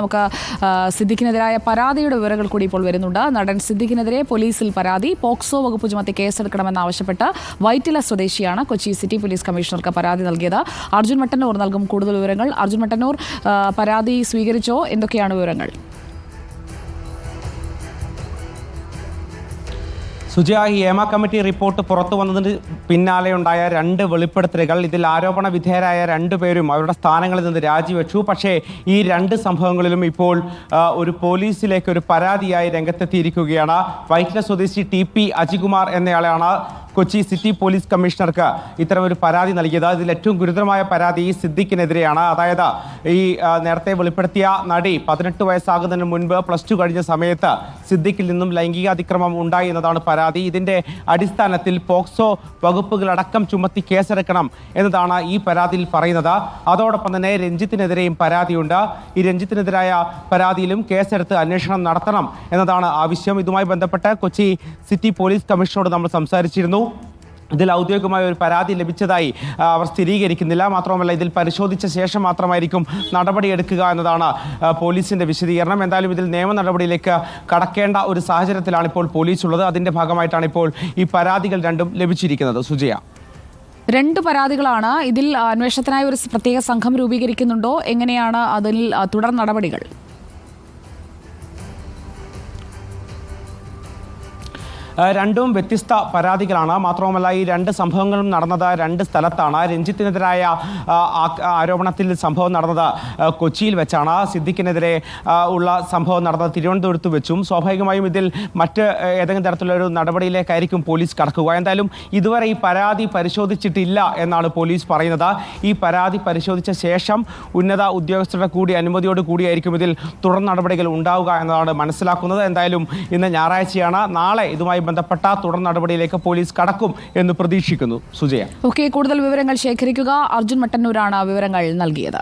നമുക്ക് സിദ്ദിഖിനെതിരായ പരാതിയുടെ വിവരങ്ങൾ കൂടി ഇപ്പോൾ വരുന്നുണ്ട്. നടൻ സിദ്ദിഖിനെതിരെ പോലീസിൽ പരാതി. പോക്സോ വകുപ്പ് ചുമത്തി കേസെടുക്കണമെന്നാവശ്യപ്പെട്ട് വൈറ്റില സ്വദേശിയാണ് കൊച്ചി സിറ്റി പോലീസ് കമ്മീഷണർക്ക് പരാതി നൽകിയത്. അർജുൻ മട്ടന്നൂർ നൽകും കൂടുതൽ വിവരങ്ങൾ. അർജുൻ മട്ടന്നൂർ പരാതി സ്വീകരിച്ചോ? എന്തൊക്കെയാണ് വിവരങ്ങൾ? സുജയ ഈ ഏമ കമ്മിറ്റി റിപ്പോർട്ട് പുറത്തു വന്നതിന് പിന്നാലെ ഉണ്ടായ രണ്ട് വെളിപ്പെടുത്തലുകൾ. ഇതിൽ ആരോപണ വിധേയരായ രണ്ടുപേരും അവരുടെ സ്ഥാനങ്ങളിൽ നിന്ന് രാജിവെച്ചു. പക്ഷേ ഈ രണ്ട് സംഭവങ്ങളിലും ഇപ്പോൾ ഒരു പോലീസിലേക്ക് ഒരു പരാതിയായി രംഗത്തെത്തിയിരിക്കുകയാണ്. വൈറ്റില സ്വദേശി ടി പി അജികുമാർ എന്നയാളാണ് കൊച്ചി സിറ്റി പോലീസ് കമ്മീഷണർക്ക് ഇത്തരം ഒരു പരാതി നൽകിയത്. ഇതിൽ ഏറ്റവും ഗുരുതരമായ പരാതി ഈ സിദ്ദിഖിനെതിരെയാണ്. അതായത് ഈ നേരത്തെ വെളിപ്പെടുത്തിയ നടി പതിനെട്ട് വയസ്സാകുന്നതിന് മുൻപ് പ്ലസ് ടു കഴിഞ്ഞ സമയത്ത് സിദ്ദിഖിൽ നിന്നും ലൈംഗിക അതിക്രമം ഉണ്ടായി എന്നതാണ് പരാതി. ഇതിന്റെ അടിസ്ഥാനത്തിൽ പോക്സോ വകുപ്പുകളടക്കം ചുമത്തി കേസെടുക്കണം എന്നതാണ് ഈ പരാതിയിൽ പറയുന്നത്. അതോടൊപ്പം തന്നെ രഞ്ജിത്തിനെതിരെയും പരാതിയുണ്ട്. ഈ രഞ്ജിത്തിനെതിരായ പരാതിയിലും കേസെടുത്ത് അന്വേഷണം നടത്തണം എന്നതാണ് ആവശ്യം. ഇതുമായി ബന്ധപ്പെട്ട് കൊച്ചി സിറ്റി പോലീസ് കമ്മീഷണറോട് നമ്മൾ സംസാരിച്ചിരുന്നു. ഇതിൽ ഔദ്യോഗികമായ ഒരു പരാതി ലഭിച്ചതായി അവർ സ്ഥിരീകരിക്കുന്നില്ല. മാത്രമല്ല ഇതിൽ പരിശോധിച്ച ശേഷം മാത്രമായിരിക്കും നടപടിയെടുക്കുക എന്നതാണ് പോലീസിന്റെ വിശദീകരണം. എന്തായാലും ഇതിൽ നിയമ നടപടിയിലേക്ക് കടക്കേണ്ട ഒരു സാഹചര്യത്തിലാണ് ഇപ്പോൾ പോലീസ് ഉള്ളത് അതിന്റെ ഭാഗമായിട്ടാണ് ഇപ്പോൾ ഈ പരാതികൾ രണ്ടും ലഭിച്ചിരിക്കുന്നത്. സുജയ. രണ്ട് പരാതികളാണ് ഇതിൽ അന്വേഷണത്തിനായി ഒരു പ്രത്യേക സംഘം രൂപീകരിക്കുന്നുണ്ടോ? എങ്ങനെയാണ് അതിൽ തുടർ നടപടികൾ? രണ്ടും വ്യത്യസ്ത പരാതികളാണ്. മാത്രവുമല്ല ഈ രണ്ട് സംഭവങ്ങളും നടന്നത് രണ്ട് സ്ഥലത്താണ്. രഞ്ജിത്തിനെതിരായ ആരോപണത്തിൽ സംഭവം നടന്നത് കൊച്ചിയിൽ വെച്ചാണ്. സിദ്ദിഖിനെതിരെ ഉള്ള സംഭവം നടന്നത് തിരുവനന്തപുരത്ത് വെച്ചും. സ്വാഭാവികമായും ഇതിൽ മറ്റ് ഏതെങ്കിലും തരത്തിലുള്ള ഒരു നടപടിയിലേക്കായിരിക്കും പോലീസ് കടക്കുക. എന്തായാലും ഇതുവരെ ഈ പരാതി പരിശോധിച്ചിട്ടില്ല എന്നാണ് പോലീസ് പറയുന്നത്. ഈ പരാതി പരിശോധിച്ച ശേഷം ഉന്നത ഉദ്യോഗസ്ഥരുടെ കൂടി അനുമതിയോട് കൂടിയായിരിക്കും ഇതിൽ തുടർ നടപടികൾ ഉണ്ടാവുക എന്നതാണ് മനസ്സിലാക്കുന്നത്. എന്തായാലും ഇന്ന് ഞായറാഴ്ചയാണ്. നാളെ ഇതുമായി ബന്ധപ്പെട്ട തുടർ നടപടിയിലേക്ക് പോലീസ് കടക്കും എന്ന് പ്രതീക്ഷിക്കുന്നു. സുജയ. ഓക്കെ കൂടുതൽ വിവരങ്ങൾ ശേഖരിക്കുക. അർജുൻ മട്ടന്നൂരാണ് വിവരങ്ങൾ നൽകിയത്.